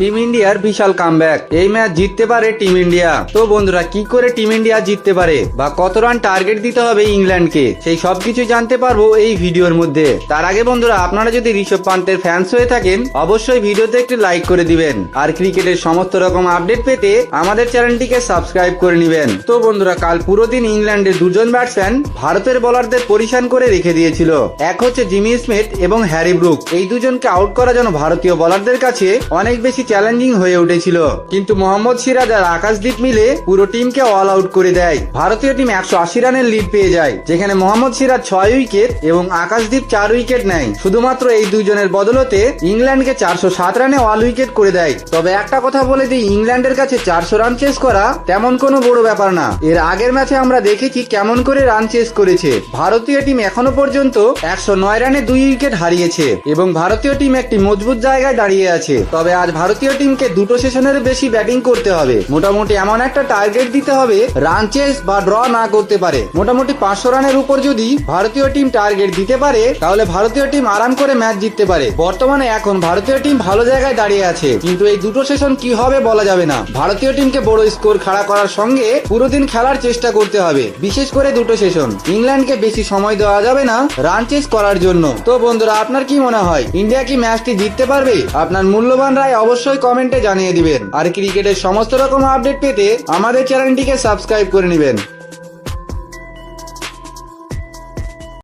Team ইন্ডিয়ার বিশাল comeback এই match জিততে পারে টিম ইন্ডিয়া তো বন্ধুরা, কি করে টিম ইন্ডিয়া জিততে পারে? বা কত রান টার্গেট দিতে হবে ইংল্যান্ডকে সেই সবকিছু জানতে পারব এই ভিডিওর মধ্যে। তার আগে বন্ধুরা, আপনারা যদি ঋষভ পান্তের ফ্যান্স হয়ে থাকেন, অবশ্যই ভিডিওতে একটি লাইক করে দিবেন। আর ক্রিকেটের সমস্ত রকম আপডেট পেতে আমাদের চ্যানেলটিকে সাবস্ক্রাইব করে নিবেন। তো বন্ধুরা, কাল পুরো দিন ইংল্যান্ডের দুজন ব্যাটসম্যান ভারতের বোলারদের পরিশান করে রেখে দিয়েছিল। এক হচ্ছে জিমি স্মিথ এবং হ্যারি ব্রুক এই দুজনকে আউট করা যেন ভারতীয় বোলারদের কাছে অনেক বেশি চ্যালেঞ্জিং হয়ে উঠেছিল। কিন্তু মোহাম্মদ সিরাজ আর আকাশদীপ মিলে পুরো টিমকে অল আউট করে দেয়। ভারতীয় টিম একশো আশি রানের লিড পেয়ে যায়, যেখানে মোহাম্মদ সিরাজ ছয় উইকেট এবং আকাশদীপ চার উইকেট নেয়। শুধুমাত্র এই দুজনের বদলতে ইংল্যান্ডকে চারশো সাত রানে অল উইকেট করে দেয়। তবে একটা কথা বলে দিই, ইংল্যান্ডের কাছে চারশো রান চেস করা তেমন কোনো বড় ব্যাপার না। এর আগের ম্যাচে আমরা দেখেছি কেমন করে রান চেস করেছে। ভারতীয় টিম এখনও পর্যন্ত একশো নয় রানে দুই উইকেট হারিয়েছে এবং ভারতীয় টিম একটি মজবুত জায়গায় দাঁড়িয়ে আছে। তবে আজ ভারতীয় টিমকে দুটো সেশনের বেশি ব্যাটিং করতে হবে। মোটামুটি এমন একটা টার্গেট দিতে হবে রান চেস বা ড্র না করতে পারে। মোটামুটি পাঁচশো রানের উপর যদি ভারতীয় টিম টার্গেট দিতে পারে, তাহলে ভারতীয় টিম আরাম করে ম্যাচ জিততে পারে। বর্তমানে এখন ভারতীয় টিম ভালো জায়গায় দাঁড়িয়ে আছে, কিন্তু এই দুটো সেশন কি হবে বলা যাবে না। ভারতীয় টিমকে বড় স্কোর খাড়া করার সঙ্গে পুরো দিন খেলার চেষ্টা করতে হবে, বিশেষ করে দুটো সেশন। ইংল্যান্ডকে বেশি সময় দেওয়া যাবে না রান চেস করার জন্য। তো বন্ধুরা, আপনার কি মনে হয়, ইন্ডিয়া কি ম্যাচটি জিততে পারবে? আপনার মূল্যবান রায় অবশ্যই কমেন্টে জানিয়ে দিবেন। আর ক্রিকেটের সমস্ত রকম আপডেট পেতে আমাদের চ্যানেলটিকে সাবস্ক্রাইব করে নেবেন।